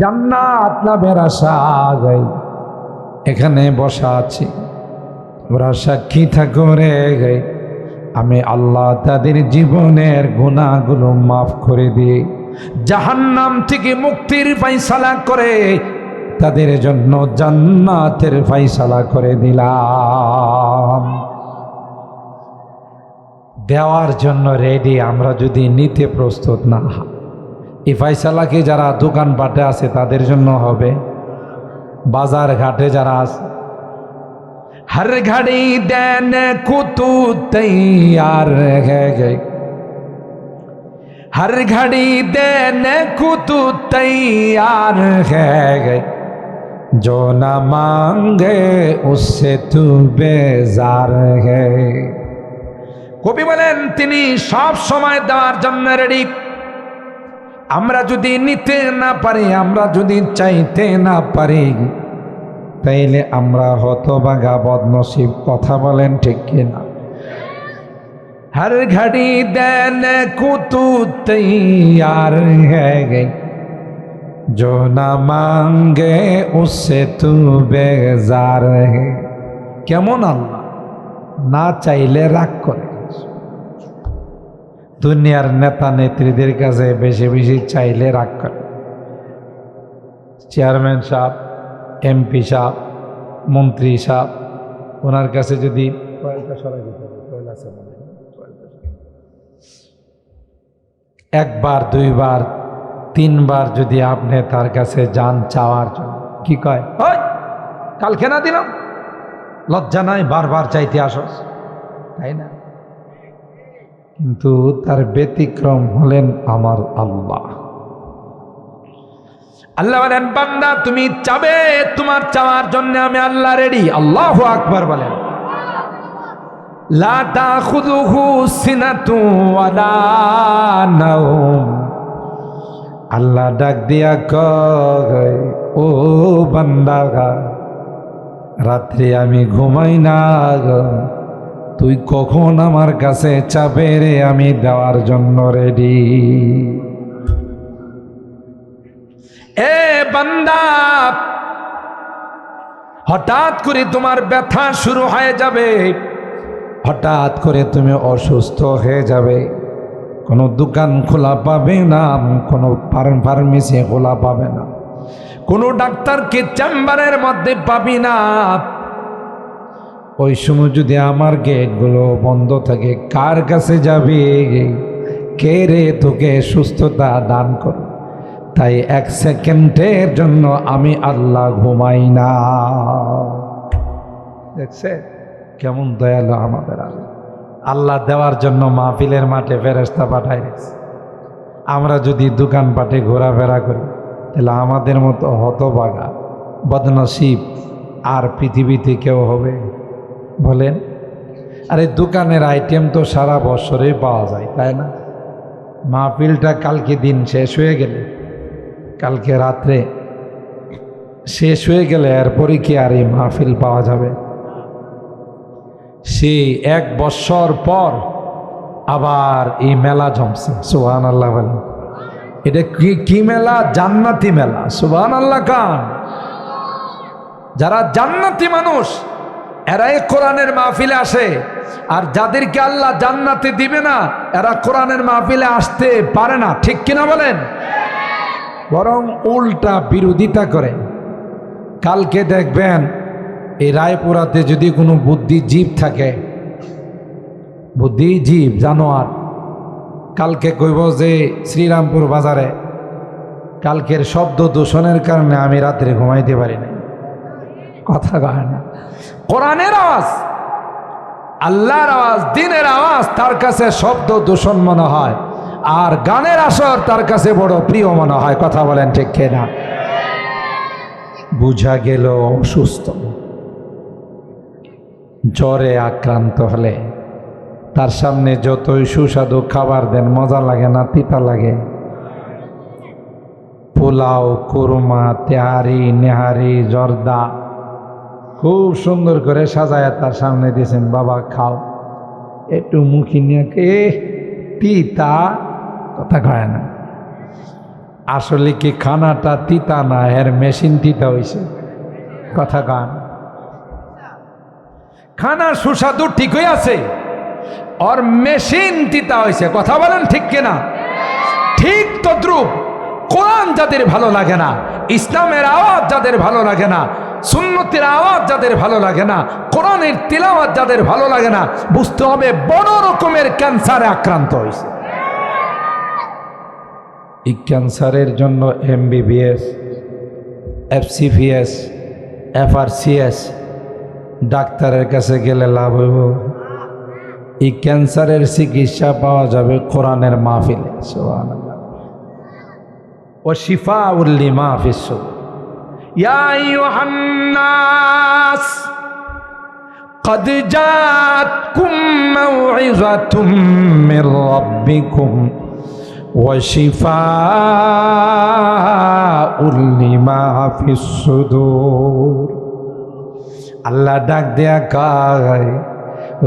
জান্নাত লাভের আশায় এখানে বসা আছি। ওরা সাক্ষী থাকো রে আমি আল্লাহ তাদের জীবনের গুণাগুলো মাফ করে দিয়ে জাহান্নাম থেকে মুক্তির ফাইসালা করে তাদের জন্য জান্নাতের ফাইসালা করে দিলাম। দেওয়ার জন্য রেডি আমরা যদি নিতে প্রস্তুত না হই। এই ফাইসালাকে যারা দোকানপাটে আছে তাদের জন্য হবে বাজার ঘাটে যারা আছে हर घड़ी देने को तू तैयार है गए हर घड़ी देने को तू तैयार है गए जो न मांगे उससे तू बेजार है কবি বলেন তিনি সব সময় দেওয়ার জন্য রেডি আমরা যদি নিতে না পারি আমরা যদি চাইতে না পারি তাইলে আমরা হতবাগা বদনসিব কথা বলেন ঠিক কিনা हर घड़ी देने को तू तैयार है गई जो ना मांगे उससे तू बेजार है কেমন আল্লাহ না চাইলে রাগ করে দুনিয়ার নেতা নেত্রীদের কাছে বেশি বেশি চাইলে রাগ করে। চেয়ারম্যান সাহেব, এমপি সাহেব, মন্ত্রী সাহেব, ওনার কাছে যদি। একবার, দুইবার, তিনবার যদি আপনি তার কাছে যান চাওয়ার জন্য, কি কয়? কালকে না দিলাম? লজ্জা নাই, বারবার চাইতে আসস। তাই না? কিন্তু তার ব্যতিক্রম হলেন আমার আল্লাহ। আল্লাহ বলেন, বান্দা, তুমি চাবে, তোমার চাওয়ার জন্য আমি আল্লাহ রেডি আল্লাহ আকবার বলেন। আল্লাহ ডাক দিয়া কয়, ও বান্দা রাত্রে আমি ঘুমাই না গো। তুই কখন আমার কাছে চাপে রে? আমি দেওয়ার জন্য রেডি এ বান্দা, হঠাৎ করে তোমার ব্যথা শুরু হয়ে যাবে। হঠাৎ করে তুমি অসুস্থ হয়ে যাবে। কোনো দোকান খোলা পাবে না, কোনো ফার্ম ফার্মেসি খোলা পাবে না। কোনো ডাক্তারকে চেম্বারের মধ্যে পাবি না। ওই সময় যদি আমার গেটগুলো বন্ধ থাকে, কার কাছে যাবি? কে রে তোকে সুস্থতা দান কর তাই এক সেকেন্ডের জন্য আমি আল্লাহ ঘুমাই না। দেখছে? কেমন দয়ালু আমাদের আল্লাহ। আল্লাহ দেওয়ার জন্য মাহফিলের মাঠে ফেরেস্তা পাঠাই রেখেছে। আমরা যদি দোকানপাটে ঘোরাফেরা করি, তাহলে আমাদের মতো হতবাগা বদনসিব আর পৃথিবীতে কেউ হবে? বলেন, আরে দোকানের আইটেম তো সারা বছরে পাওয়া যায়, তাই না? মাহফিলটা কালকে দিন শেষ হয়ে গেলে, কালকে রাত্রে শেষ হয়ে গেলে এরপরে কি আর এই মাহফিল পাওয়া যাবে? সে এক বছর পর আবার এই মেলা জমছে সুহান আল্লাহ বলেন। এটা কি কি মেলা? জান্নাতি মেলা সুহান আল্লাহ খান যারা জান্নাতি মানুষ এরাই কোরআনের মাহফিলে আসে। আর যাদেরকে আল্লাহ জান্নাতে দিবে না, এরা কোরআনের মাহফিলে আসতে পারে না। ঠিক কিনা বলেন? বরং উল্টা বিরোধিতা করে। কালকে দেখবেন, এই রায়পুরাতে যদি কোনো বুদ্ধিজীব থাকে, বুদ্ধিজীব, জানোয়ার, কালকে কইব যে শ্রীরামপুর বাজারে, কালকের শব্দ দূষণের কারণে আমি রাত্রে ঘুমাইতে পারি না কথা কয় না। কোরআনের আওয়াজ, আল্লাহর আওয়াজ, দিনের আওয়াজ তার কাছে শব্দ দূষণ মনে হয়, আর গানের আসর তার কাছে বড় প্রিয় মনে হয়। কথা বলেন ঠিক না বুঝা গেল অসুস্থ। জ্বরে আক্রান্ত হলে তার সামনে যতই সুস্বাদু খাবার দেন, মজা লাগে না, তিতা লাগে। পোলাও, কুরমা, তেহারি, নেহারি, জর্দা খুব সুন্দর করে সাজায় তার সামনে দিয়েছেন, বাবা, খাও। একটু মুখি নিয়ে তিতা? কথা কয় না। আসলে কি খানাটা তিতা না, এর মেশিন তিতা হইছে? কথা গান খানা সুস্বাদু ঠিকই আছে, ওর মেশিন তিতা হয়েছে কথা বলেন ঠিক কিনা? ঠিক তদ্রুপ। কোরআন যাদের ভালো লাগে না, ইসলামের আওয়াজ যাদের ভালো লাগে না সুন্নতির আওয়াজ যাদের ভালো লাগে না, কোরআনের তিলাওয়াত যাদের ভালো লাগে না, বুঝতে হবে বড় রকমের ক্যান্সারে আক্রান্ত হয়েছে। এই ক্যান্সারের জন্য এমবিবিএস এফসিপিএস এফআরসিএস, ডাক্তারের কাছে গেলে লাভ হইব। এই ক্যান্সারের চিকিৎসা পাওয়া যাবে কোরআনের মাহফিলে, সুবহানাল্লাহ। ও শিফা উল্লি মাহফিস ইয়া আইয়ুহান নাস قد جاءتكم موعظة من ربكم وشفاء لما في الصدور আল্লাহ ডাক দেয়া কায়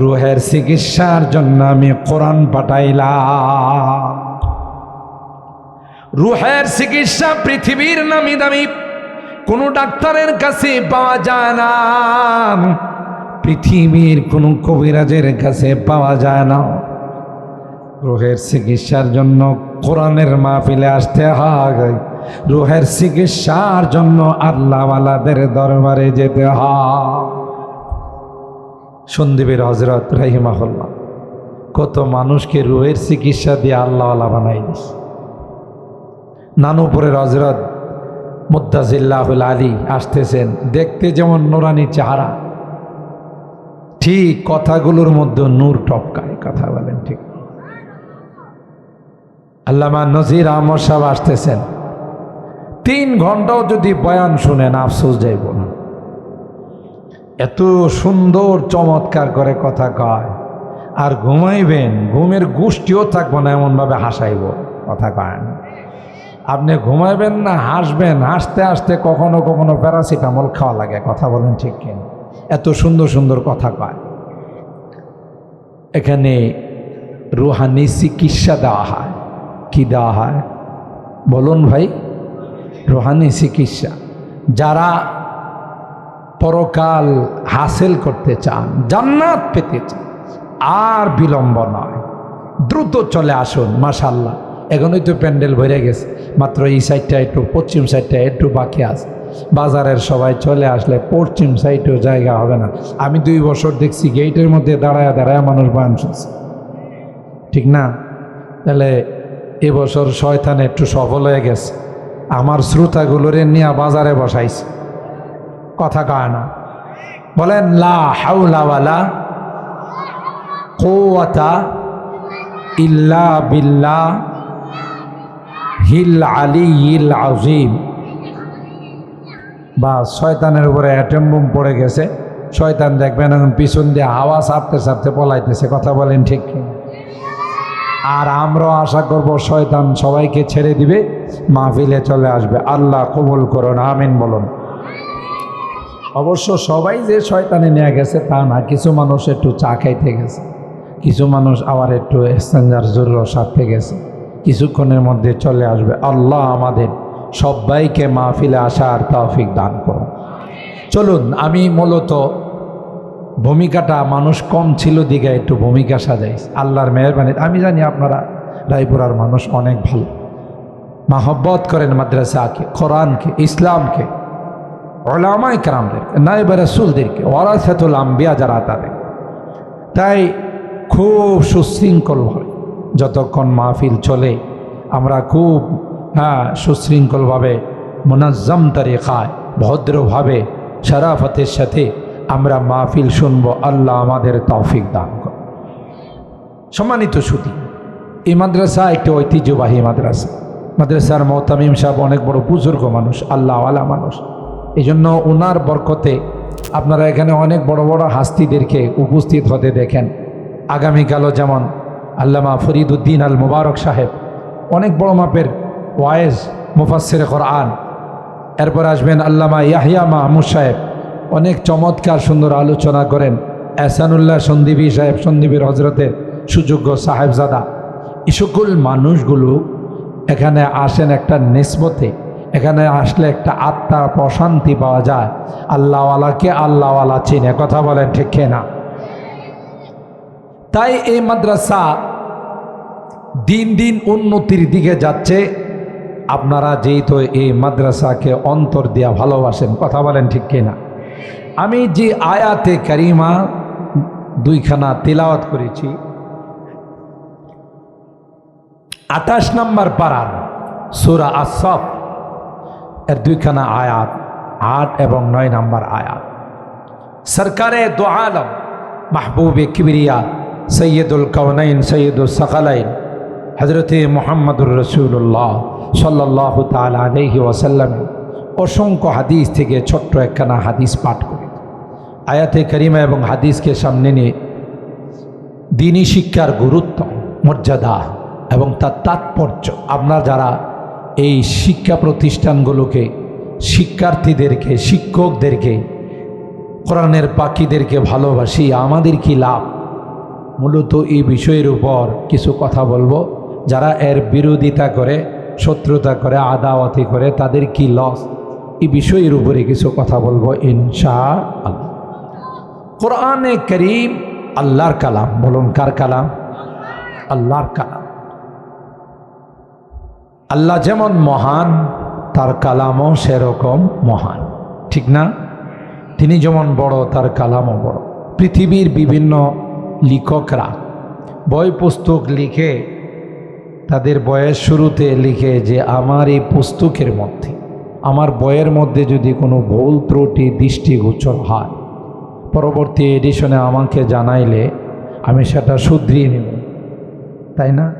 রুহের চিকিৎসার জন্য আমি কোরআন পাঠাইলাম রুহের চিকিৎসা পৃথিবীর নামি দামি কোনো ডাক্তারের কাছে পাওয়া যায় না। পৃথিবীর কোনো কবিরাজের কাছে পাওয়া যায় না। রোহের চিকিৎসার জন্য কোরআনের মাহফিলে আসতে হয়। রোহের চিকিৎসার জন্য আল্লাহওয়ালাদের দরবারে যেতে হয়। সন্দীপের হজরত রাহিমাহুল্লাহ কত মানুষকে রুহের চিকিৎসা দিয়ে আল্লাহওয়ালা বানাই দিস নানুপুরের হজরত মুদাজিল্লাহুল আলী আসতেছেন। দেখতে যেমন নোরানি চেহারা। ঠিক কথাগুলোর মধ্যে নূর টপকায়, কথা বলেন ঠিক। আল্লামা নজির আহমদ সাহেব আসতেছেন। তিন ঘন্টাও যদি বয়ান শুনেন, আফসোস যাইব না। এত সুন্দর, চমৎকার করে কথা কয়। আর ঘুমাইবেন, ঘুমের গোষ্ঠীও থাকব না, এমনভাবে হাসাইব, কথা কয় না। আপনি ঘুমাবেন না, হাসবেন, হাসতে হাসতে কখনো কখনো প্যারাসিটামল খাওয়া লাগে, কথা বলেন ঠিক কিনা? এত সুন্দর সুন্দর কথা কয়। এখানে রুহানি চিকিৎসা দেওয়া হয়। কি দেওয়া হয়? বলুন ভাই, রুহানি চিকিৎসা। যারা পরকাল হাসিল করতে চান, জান্নাত পেতে চান, আর বিলম্ব নয়, দ্রুত চলে আসুন মাশাল্লাহ এখনই তো প্যান্ডেল ভরে গেছে। মাত্র এই সাইডটা একটু, পশ্চিম সাইডটা একটু বাকি আছে। বাজারের সবাই চলে আসলে পশ্চিম সাইডেও জায়গা হবে না। আমি দুই বছর দেখছি গেটের মধ্যে দাঁড়ায় দাঁড়ায় মানুষ বয়ান শুনছে। ঠিক না? তাহলে এবছর শয়তান একটু সফল হয়ে গেছে। আমার শ্রোতাগুলোরে নিয়ে বাজারে বসাইছে। কথা কয় না। বলেন, লা কোয়াতা ইল্লা বিল্লা হিল আলী ইল আজিম বা শয়তানের উপরে অ্যাটম বোম পড়ে গেছে। শয়তান দেখবেন এখন পিছন দিয়ে হাওয়া ছাড়তে ছাড়তে পলাইতেছে, কথা বলেন ঠিক আর আমরাও আশা করব শয়তান সবাইকে ছেড়ে দিবে, মাহফিলে চলে আসবে। আল্লাহ কবুল করুন, আমিন বলুন। অবশ্য সবাই যে শয়তানে নিয়ে গেছে তা না, কিছু মানুষ একটু চা খাইতে গেছে। কিছু মানুষ আবার একটু এক্সচেঞ্জার জরুর সারতে গেছে। কিছুক্ষণের মধ্যে চলে আসবে। আল্লাহ আমাদের সবাইকে মাহফিলে আসার তৌফিক দান করুন। চলুন, আমি মূলত ভূমিকাটা মানুষ কম ছিল দিকে একটু ভূমিকা সাজাই। আল্লাহর মেহরবানি। আমি জানি আপনারা রায়পুরার মানুষ অনেক ভালো। মাহব্বত করেন মাদ্রাসাকে, কোরআনকে, ইসলামকে ওলামাই কারামদেরকে নাইব রসুলদেরকে, ওয়ারাসাতুল আম্বিয়া যারা তাদের। তাই খুব সুশৃঙ্খলভাবে যতক্ষণ মাহফিল চলে, আমরা খুব হ্যাঁ সুশৃঙ্খলভাবে, মুনাজ্জম তারিকায়, ভদ্রভাবে, শরাফতের সাথে আমরা মাহফিল শুনব। আল্লাহ আমাদের তৌফিক দান কর সম্মানিত সুদী এই মাদ্রাসা একটি ঐতিহ্যবাহী মাদ্রাসা। মাদ্রাসার মোহতামিম সাহেব অনেক বড় বুজুর্গ মানুষ, আল্লাহওয়ালা মানুষ। এই জন্য ওনার বরকতে আপনারা এখানে অনেক বড় বড় হাস্তিদেরকে উপস্থিত হতে দেখেন। আগামীকালও যেমন আল্লামা ফরিদুদ্দিন আল মুবারক সাহেব, অনেক বড় মাপের ওয়ায়েজ মুফাসের কোরআন। এরপর আসবেন আল্লামা ইয়াহিয়া মাহমুদ সাহেব, অনেক চমৎকার সুন্দর আলোচনা করেন। এহসানুল্লাহ সন্দীপী সাহেব সন্দীপীর হজরতের সুযোগ্য সাহেবজাদা। এই সকল মানুষগুলো এখানে আসেন একটা নিসবতে, এখানে আসলে একটা আত্মার প্রশান্তি পাওয়া যায়। আল্লাহওয়ালাকে আল্লাহওয়ালা চিনে, কথা বলেন ঠিক না তাই এই মাদ্রাসা দিন দিন উন্নতির দিকে যাচ্ছে। আপনারা যেহেতু এই মাদ্রাসাকে অন্তর দিয়া ভালোবাসেন, কথা বলেন ঠিক কিনা? আমি যে আয়াতে কারিমা দুইখানা তিলাওয়াত করেছি, আঠাশ নম্বর পাড়ার সুরা আসফ এর দুইখানা আয়াত, আট এবং নয় নম্বর আয়াত। সরকারে দো আলম মাহবুব কিবরিয়া সৈয়দুল কৌনাইন সৈয়দুল সকালাইন হজরত মোহাম্মদুর রসুল্লাহ সাল্লাহ তাল আলহি ওয়াসাল্লাম অসংখ্য হাদিস থেকে ছোট্ট একখানা হাদিস পাঠ করি আয়াতে করিমা এবং হাদিসকে সামনে নিয়ে দিনী শিক্ষার গুরুত্ব, মর্যাদা এবং তার তাৎপর্য, আপনারা যারা এই শিক্ষা প্রতিষ্ঠানগুলোকে, শিক্ষার্থীদেরকে, শিক্ষকদেরকে, কোরআনের পাখিদেরকে ভালোবাসি, আমাদের কি লাভ? মূলত এই বিষয়ের উপর কিছু কথা বলব। যারা এর বিরোধিতা করে, শত্রুতা করে, আদাওয়াতি করে, তাদের কি লস এই বিষয়ের উপরে কিছু কথা বলব ইনশা আল্লাহ কোরআনে করিম আল্লাহর কালাম, বলুন কার কালাম? আল্লাহর কালাম। আল্লাহ যেমন মহান, তার কালামও সেরকম মহান। ঠিক না? তিনি যেমন বড়, তার কালামও বড়। পৃথিবীর বিভিন্ন লেখকরা। বই পুস্তক লিখে, তাদের বয়ের শুরুতে লিখে যে, আমার এই পুস্তকের মধ্যে, আমার বইয়ের মধ্যে যদি কোনো ভুল ত্রুটি, দৃষ্টিগোচর হয়, পরবর্তী এডিশনে আমাকে জানাইলে আমি সেটা শুধরিয়ে নেব। তাই না?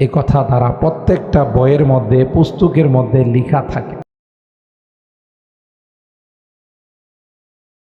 এ কথা তারা প্রত্যেকটা বইয়ের মধ্যে, পুস্তকের মধ্যে লেখা থাকে।